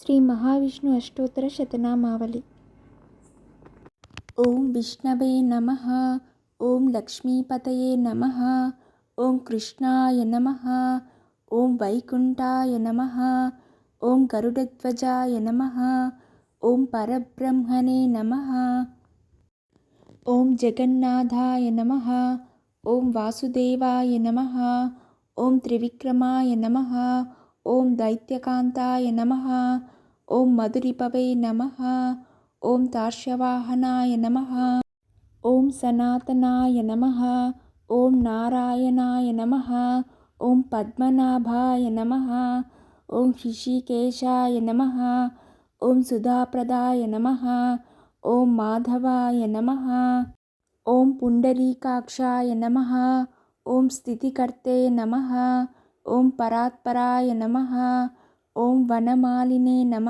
శ్రీ మహావిష్ణు అష్టోత్తర శతనామావళి. ఓం విష్ణవే నమ ఓం లక్ష్మీపతయే నమ ఓం కృష్ణాయ నమ ఓం వైకుంఠాయ నమ ఓం గరుడధ్వజాయ నమ ఓం పరబ్రహ్మణే నమ ఓం జగన్నాథాయ నమ ఓం వాసుదేవాయ నమ ఓం త్రివిక్రమాయ నమ ఓం దైత్యకాంతాయ నమ ఓం మధురిపవే నమ ఓం తార్షవాహనాయ నమ ఓం సనాతనాయ నమ ఓం నారాయణాయ నమ ఓం పద్మనాభాయ నమ ఓం హృషికేశాయ నమ ఓం సుధాప్రదాయ నమ ఓం మాధవాయ నమ ఓం పుండరీకాక్షాయ నమ ఓం స్థితికర్తే నమ ఓం పరాత్పరాయ నమ ఓం వనమాలినే నమ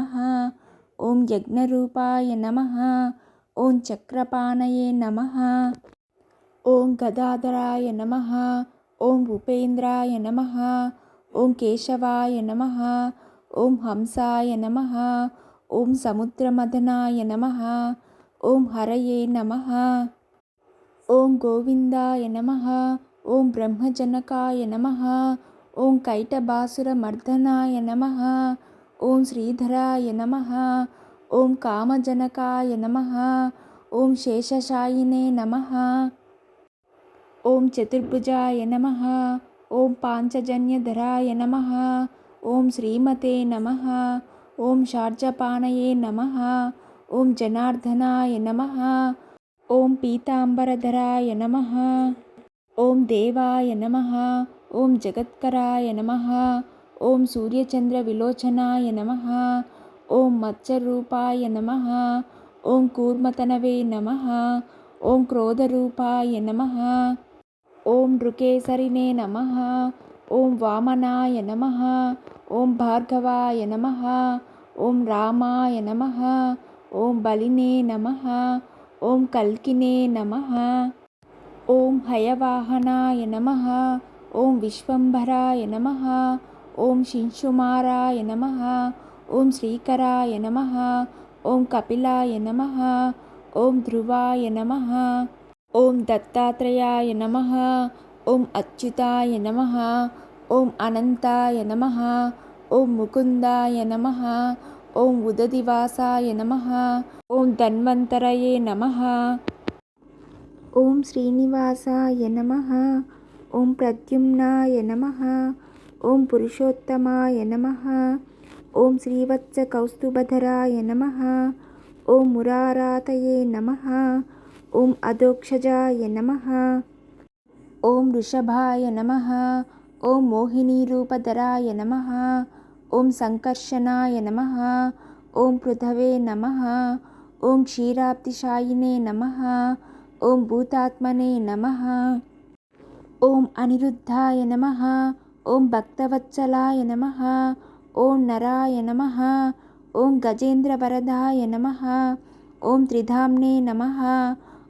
ఓం యజ్ఞరూపాయ నమ ఓం చక్రపాణయే నమ ఓం గదాధరాయ నమ ఓం ఉపేంద్రాయ నమ ఓం కేశవాయ నమ ఓం హంసాయ నమ ఓం సముద్రమదనాయ నమ ఓం హరయే నమ ఓం గోవిందాయ నమ ఓం బ్రహ్మజనకాయ ॐ कैटभासुरमर्दनाय नमः ॐ श्रीधराय नमः ॐ कामजनकाय नमः ॐ शेषशायिने नमः ॐ चतुर्भुजाय नमः ॐ पाञ्चजन्यधराय नमः ॐ श्रीमते नमः ॐ शार्जपाणये नमः ॐ जनार्दनाय नमः ॐ पीताम्बरधराय नमः ॐ देवाय नमः నమ ఓం జగత్కరాయ నమ ఓం సూర్యచంద్రవిలోచనాయ నమ ఓం మత్స్యరూపాయ నమ ఓం కూర్మతనవే నమ ఓం క్రోధరూపాయ నమ ఓం నృకేసరినే నమ ఓం వామనాయ నమ ఓం భార్గవాయ నమ ఓం రామాయ నమ ఓం బలినే నమ ఓం కల్కినే నమ ఓం హయవాహనాయ నమ ఓం విశ్వంభరాయ నమ ఓం శింశుమారాయ నమ ఓం శ్రీకరాయ నమ ఓం కపిలాయ నమ ఓం ధ్రువాయ నమ ఓం దత్తాత్రేయాయ నమ ఓం అచ్యుతాయ నమ ఓం అనంతాయ నమ ఓం ముకుందాయ నమ ఓం ఉదదివాసాయ నమ ఓం ధన్వంతరయే నమ ఓం శ్రీనివాసాయ నమ ఓం ప్రద్యుమ్నాయ నమ ఓం పురుషోత్తమాయ నమ ఓం శ్రీవత్స కౌస్తుభధరాయ నమ ఓం మురారాతయే నమ ఓం అధోక్షజాయ నమ ఓం వృషభాయ నమ ఓం మోహినీరూపధరాయ నమ ఓం సంకర్షణాయ నమ ఓం పృథవే నమ ఓం క్షీరాబ్దిశాయినే నమ ఓం భూతాత్మనే నమ ఓం అనిరుద్ధాయ నమ ఓం భక్తవత్సలాయ నమ ఓం నరాయ నమ ఓం గజేంద్రవరదాయ నమ ఓం త్రిధామ్నే నమ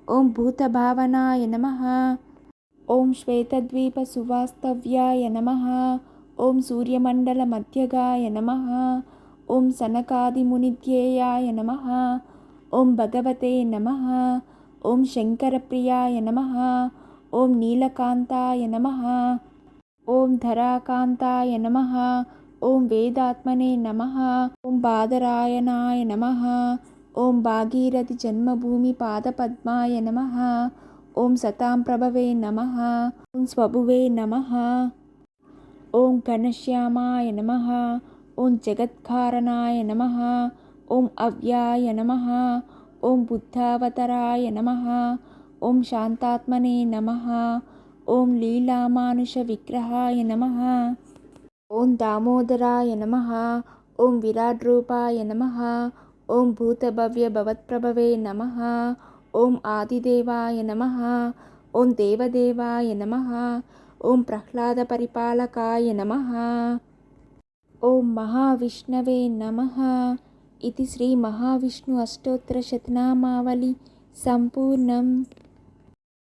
ఓం భూతభావనాయ నమ ఓం శ్వేతద్వీప సువాస్తవ్యాయ నమ ఓం సూర్యమండల మధ్యగాయ నమ ఓం సనకాదిమునిధ్యేయాయ నమ ఓం భగవతే నమ ఓం శంకరప్రియాయ నమ ఓం నీలకాంతాయ నమ ఓం ధరాకాంతాయ నమ ఓం వేదాత్మనే నమ ఓం బాదరాయణాయ నమ ఓం భాగీరథి జన్మభూమి పాదపద్మాయ నమ ఓం సతాం ప్రభవే నమ ఓం స్వభువే నమ ఓం ఘనశ్యామాయ నమ ఓం జగత్కారణాయ నమ ఓం అవ్యాయ నమ ఓం బుద్ధావతరాయ నమ ఓం శాంతాత్మనే నమ. ఓం లీలామానుష విగ్రహాయ నమ. ఓం దామోదరాయ నమ. ఓం విరాట్ రూపాయ నమ. ఓం భూతభవ్య భవత్ప్రభవే నమ. ఓం ఆదిదేవాయ నమ. ఓం దేవదేవాయ నమ. ఓం ప్రహ్లాద పరిపాలకాయ నమ. ఓం మహావిష్ణవే నమ. ఇది శ్రీ మహావిష్ణు అష్టోత్తర శతనామావళి సంపూర్ణం.